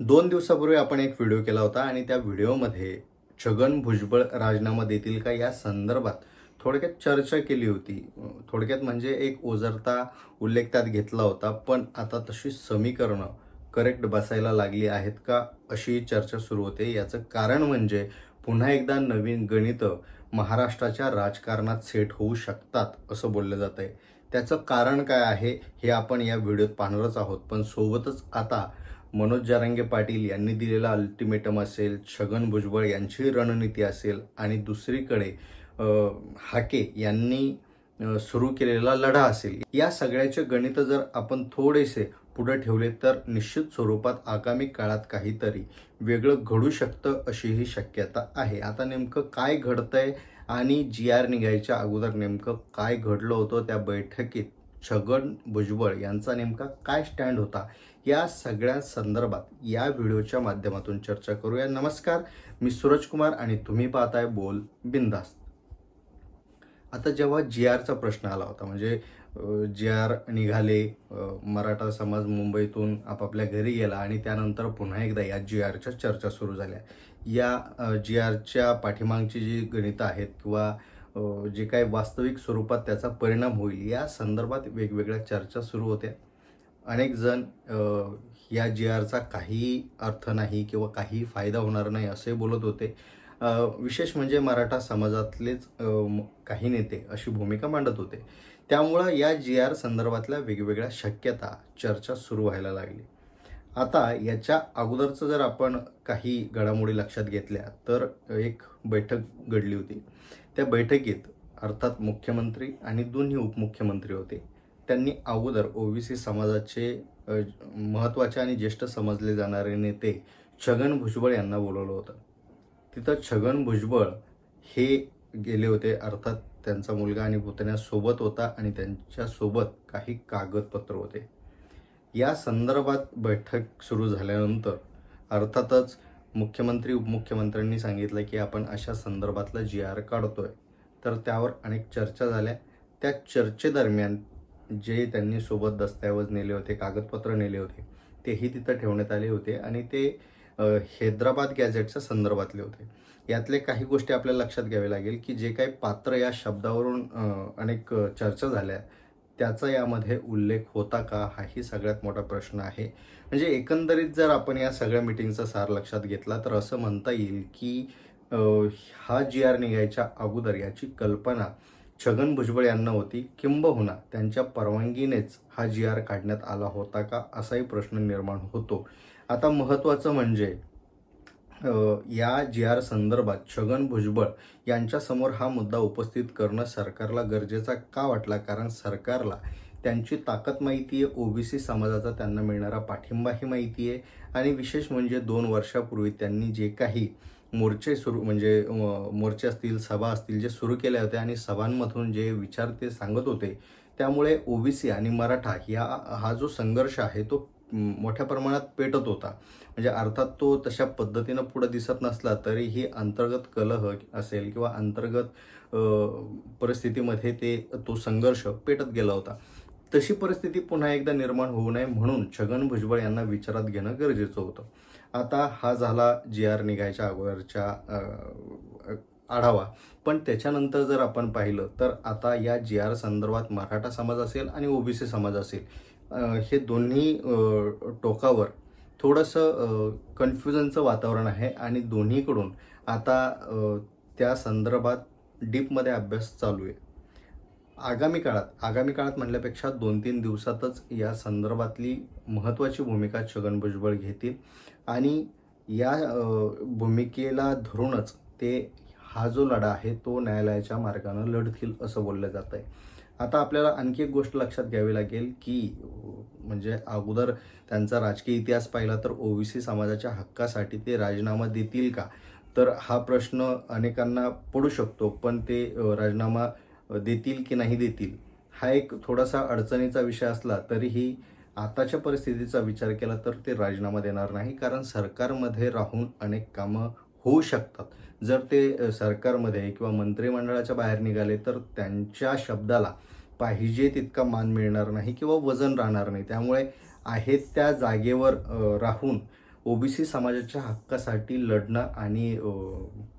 दोन दिवसापूर्वी आपण एक व्हिडिओ केला होता आणि त्या व्हिडिओमध्ये छगन भुजबळ राजीनामा देतील का या संदर्भात थोडक्यात चर्चा केली होती. थोडक्यात म्हणजे एक ओझरता उल्लेख त्यात घेतला होता पण आता तशी समीकरणं करेक्ट बसायला लागली आहेत का अशी चर्चा सुरू होते. याचं कारण म्हणजे पुन्हा एकदा नवीन गणितं महाराष्ट्राच्या राजकारणात सेट होऊ शकतात असं बोललं जात आहे त्याचं कारण काय आहे हे आपण या व्हिडिओत पाहणारच आहोत. पण सोबतच आता मनोज जारंगे पाटील यांनी दिलेला अल्टिमेटम असेल छगन भुजबळ यांची रणनीती असेल आणि दुसरीकडे हाके यांनी सुरू केलेला लढा असेल. या सगळ्याचे गणित जर आपण थोडेसे पुढे ठेवले तर निश्चित स्वरूपात आगामी काळात काहीतरी वेगळं घडू शकतं अशी ही शक्यता आहे. आता नेमकं काय घडतंय आणि जी आर निघायच्या अगोदर नेमकं काय घडलं होतं त्या बैठकीत छगन भुजबळ यांचा नेमका काय स्टँड होता? या सगळ्या संदर्भात या व्हिडिओच्या माध्यमातून चर्चा करूया. नमस्कार मी सूरज कुमार आणि तुम्ही पाहताय बोल बिंदास्त आता जेव्हा जी आरचा प्रश्न आला होता म्हणजे जी आर निघाले मराठा समाज मुंबईतून आपापल्या घरी गेला आणि त्यानंतर पुन्हा एकदा या जी आरच्या चर्चा सुरू झाल्या. या जी आरच्या पाठीमागची जी गणितं आहेत किंवा जे काही वास्तविक स्वरूपात त्याचा परिणाम होईल या संदर्भात वेगवेगळ्या चर्चा सुरू होत्या. अनेक जण या जी आरचा काही अर्थ नाही किंवा काही फायदा होणार नाही असे बोलत होते. विशेष म्हणजे मराठा समाजातलेच काही नेते अशी भूमिका मांडत होते. त्यामुळं या जी आर संदर्भातल्या वेगवेगळ्या शक्यता चर्चा सुरू व्हायला लागली. आता याच्या अगोदरचं जर आपण काही घडामोडी लक्षात घेतल्या तर एक बैठक घडली होती. त्या बैठकीत अर्थात मुख्यमंत्री आणि दोन्ही उपमुख्यमंत्री होते. त्यांनी अगोदर ओबीसी समाजाचे महत्त्वाचे आणि ज्येष्ठ समजले जाणारे नेते छगन भुजबळ यांना बोलवलं होतं. तिथं छगन भुजबळ हे गेले होते अर्थात त्यांचा मुलगा आणि पुतण्यासोबत होता आणि त्यांच्यासोबत काही कागदपत्र होते. या संदर्भात बैठक सुरू झाल्यानंतर अर्थातच मुख्यमंत्री उपमुख्यमंत्र्यांनी सांगितलं की आपण अशा संदर्भातला जी आर काढतोय तर त्यावर अनेक चर्चा झाल्या. त्या चर्चेदरम्यान जे त्यांनी सोबत दस्तऐवज नेले होते कागदपत्र नेले होते तेही तिथं ठेवण्यात आले होते आणि ते हैदराबाद गॅझेटच्या संदर्भातले होते. यातले काही गोष्टी आपल्याला लक्षात घ्यावे लागेल की जे काही पात्र या शब्दावरून अनेक चर्चा झाल्या त्याचा यामध्ये उल्लेख होता का? हाही सगळ्यात मोठा प्रश्न आहे. म्हणजे एकंदरीत जर आपण या सगळ्या मिटिंगचा सार लक्षात घेतला तर असं म्हणता येईल की हा जी आर निघायच्या अगोदर याची कल्पना छगन भुजबळ यांना होती किंबहुना त्यांच्या परवानगीनेच हा जी आर काढण्यात आला होता का असाही प्रश्न निर्माण होतो. आता महत्त्वाचं म्हणजे या जी आर संदर्भात छगन भुजबळ यांच्यासमोर हा मुद्दा उपस्थित करणं सरकारला गरजेचा का वाटला? कारण सरकारला त्यांची ताकद माहिती आहे ओबीसी समाजाचा त्यांना मिळणारा पाठिंबाही माहिती आहे आणि विशेष म्हणजे दोन वर्षापूर्वी त्यांनी जे काही मोर्चे सुरू म्हणजे मोर्चे असतील सभा असतील जे सुरू केले होते आणि सभांमधून जे विचार ते सांगत होते त्यामुळे ओबीसी आणि मराठा या हा जो संघर्ष आहे तो मोठ्या प्रमाणात पेटत होता. म्हणजे अर्थात तो तशा पद्धतीनं पुढे दिसत नसला तरीही अंतर्गत कलह असेल किंवा अंतर्गत परिस्थितीमध्ये ते तो संघर्ष पेटत गेला होता. तशी परिस्थिती पुन्हा एकदा निर्माण होऊ नये म्हणून छगन भुजबळ यांना विचारात घेणं गरजेचं होतं. आता हा झाला जी आर निघायच्या अगोदरच्या आढावा. पण त्याच्यानंतर जर आपण पाहिलं तर आता या जी आर संदर्भात मराठा समाज असेल आणि ओबीसी समाज असेल हे दोन्ही टोकावर थोडंसं कन्फ्युजनचं वातावरण आहे आणि दोन्हीकडून आता त्या संदर्भात डीपमध्ये अभ्यास चालू आहे. आगामी काळात आगामी काळात म्हणल्यापेक्षा दोन तीन दिवसातच या संदर्भातली महत्त्वाची भूमिका छगन भुजबळ घेतील. आणि या भूमिकेला धरूनच ते हा जो लढा आहे तो न्यायालयाच्या मार्गानं लढतील असं बोललं जात आहे आता आपल्याला आणखी एक गोष्ट लक्षात घ्यावी लागेल की म्हणजे अगोदर त्यांचा राजकीय इतिहास पाहिला तर ओबीसी समाजाच्या हक्कासाठी ते राजीनामा देतील का? तर हा प्रश्न अनेकांना पडू शकतो पण ते राजीनामा देतील की नाही देतील हा एक थोडासा अडचणीचा विषय असला तरीही आताच्या परिस्थितीचा विचार केला तर ते राजीनामा देणार नाही. कारण सरकारमध्ये राहून अनेक कामं होऊ शकतात. जर ते सरकारमध्ये किंवा मंत्रिमंडळाच्या बाहेर निघाले तर त्यांच्या शब्दाला पाहिजे तितका मान मिळणार नाही किंवा वजन राहणार नाही. त्यामुळे आहेत त्या जागेवर राहून ओबीसी समाजाच्या हक्कासाठी लढणं आणि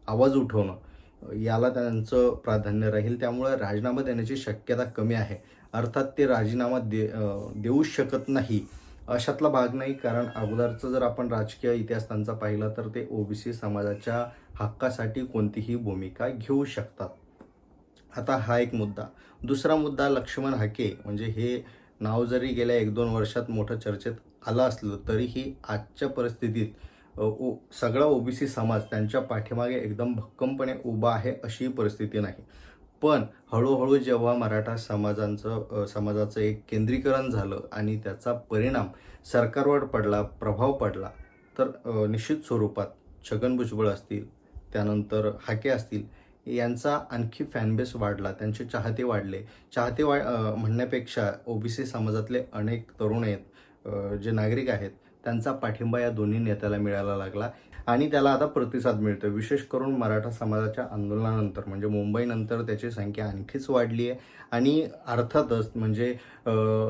आवाज उठवणं याला त्यांचं प्राधान्य राहील. त्यामुळे राजीनामा देण्याची शक्यता कमी आहे. अर्थात ते राजीनामा दे देऊ शकत नाही. अशातला भाग नाही. कारण अगोदरचं जर आपण राजकीय इतिहास त्यांचा पाहिला तर ते ओबीसी समाजाच्या हक्कासाठी कोणतीही भूमिका घेऊ शकतात. आता हा एक मुद्दा. दुसरा मुद्दा लक्ष्मण हाके. म्हणजे हे नाव जरी गेल्या एक दोन वर्षात मोठं चर्चेत आलं असलं तरीही आजच्या परिस्थितीत ओ सगळा ओबीसी समाज त्यांच्या पाठीमागे एकदम भक्कमपणे उभा आहे अशी परिस्थिती नाही. पण हळूहळू जेव्हा मराठा समाजांचं समाजाचं एक केंद्रीकरण झालं आणि त्याचा परिणाम सरकारवर पडला प्रभाव पडला तर निश्चित स्वरूपात छगन भुजबळ असतील त्यानंतर हाके असतील यांचा आणखी फॅनबेस वाढला त्यांचे चाहते वाढले. चाहते वा म्हणण्यापेक्षा ओबीसी समाजातले अनेक तरुण आहेत जे नागरिक आहेत त्यांचा पाठिंबा या दोन्ही नेत्याला मिळायला लागला आणि त्याला आता प्रतिसाद मिळतो विशेष करून मराठा समाजाच्या आंदोलनानंतर म्हणजे मुंबईनंतर त्याची संख्या आणखीच वाढली आहे. आणि अर्थातच म्हणजे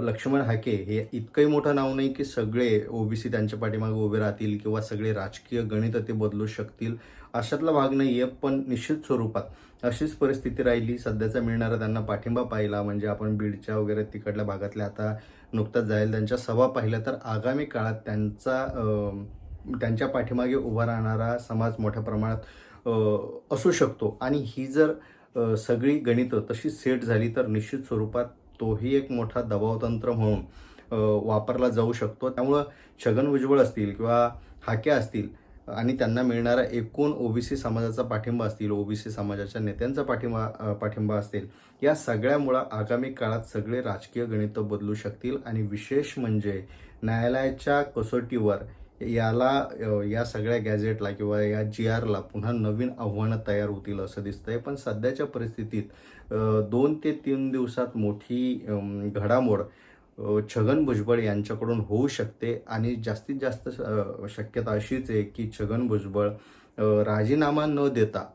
लक्ष्मण हाके हे इतकंही मोठं नाव नाही की सगळे ओबीसी त्यांच्या पाठीमागे उभे राहतील किंवा सगळे राजकीय गणित ते बदलू शकतील अशातला भाग नाही आहे पण निश्चित स्वरूपात अशीच परिस्थिती राहिली. सध्याचा मिळणारा त्यांना पाठिंबा पाहिला. म्हणजे आपण बीडच्या वगैरे तिकडल्या भागातल्या आता नुकताच जाईल त्यांच्या सभा पाहिल्या तर आगामी काळात त्यांचा त्यांच्या पाठीमागे उभा राहणारा समाज मोठ्या प्रमाणात असू शकतो. आणि ही जर सगळी गणितं तशी सेट झाली तर निश्चित स्वरूपात तोही एक मोठा दबावतंत्र म्हणून वापरला जाऊ शकतो. त्यामुळं छगन भुजबळ असतील किंवा हाक्या असतील आणि त्यांना मिळणारा एकूण ओबीसी समाजाचा पाठिंबा असतील ओबीसी समाजाच्या नेत्यांचा पाठिंबा पाठिंबा असतील या सगळ्यामुळं आगामी काळात सगळे राजकीय गणितं बदलू शकतील आणि विशेष म्हणजे न्यायालयाच्या कसोटीवर याला या सगळ्या गॅझेटला किंवा या जी आरला पुन्हा नवीन आव्हानं तयार होतील असं दिसतंय. पण सध्याच्या परिस्थितीत दोन ते तीन दिवसात मोठी घडामोड छगन भुजबळ यांच्याकडून होऊ शकते आणि जास्तीत जास्त शक्यता अशीच आहे की छगन भुजबळ राजीनामा न देता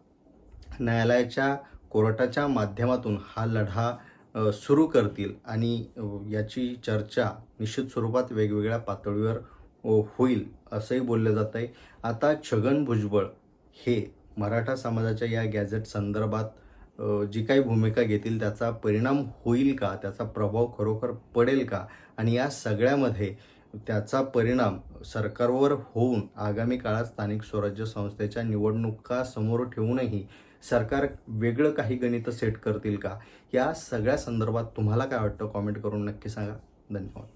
न्यायालयाच्या कोर्टाच्या माध्यमातून हा लढा सुरू करतील आणि याची चर्चा निश्चित स्वरूपात वेगवेगळ्या पातळीवर होईल असंही बोललं जात आहे आता छगन भुजबळ हे मराठा समाजाच्या या गॅझेट संदर्भात जी काही भूमिका घेतील त्याचा परिणाम होईल का? त्याचा प्रभाव खरोखर पडेल का? आणि या सगळ्यामध्ये त्याचा परिणाम सरकारवर होऊन आगामी काळात स्थानिक स्वराज्य संस्थेच्या निवडणुका समोर ठेवूनही सरकार वेगळं काही गणितं सेट करतील का? या सगळ्या संदर्भात तुम्हाला काय वाटतं? कॉमेंट करून नक्की सांगा. धन्यवाद.